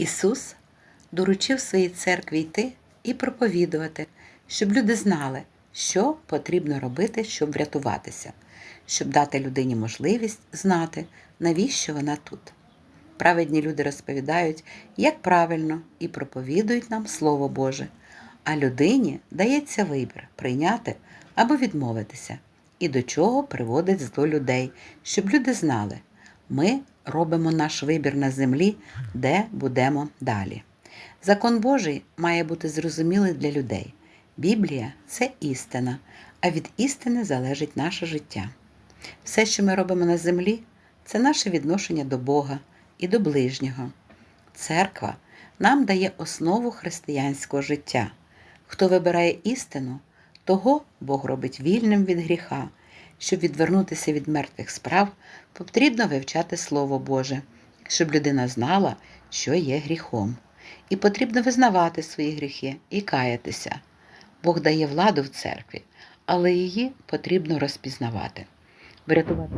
Ісус доручив своїй церкві йти і проповідувати, щоб люди знали, що потрібно робити, щоб врятуватися, щоб дати людині можливість знати, навіщо вона тут. Праведні люди розповідають, як правильно і проповідують нам Слово Боже, а людині дається вибір прийняти або відмовитися, і до чого приводить зло людей, щоб люди знали, ми робимо наш вибір на землі, де будемо далі. Закон Божий має бути зрозумілий для людей. Біблія це істина, а від істини залежить наше життя. Все, що ми робимо на землі, це наше відношення до Бога і до ближнього. Церква нам дає основу християнського життя. Хто вибирає істину, того Бог робить вільним від гріха. Щоб відвернутися від мертвих справ, потрібно вивчати Слово Боже, щоб людина знала, що є гріхом. І потрібно визнавати свої гріхи і каятися. Бог дає владу в церкві, але її потрібно розпізнавати. Врятувати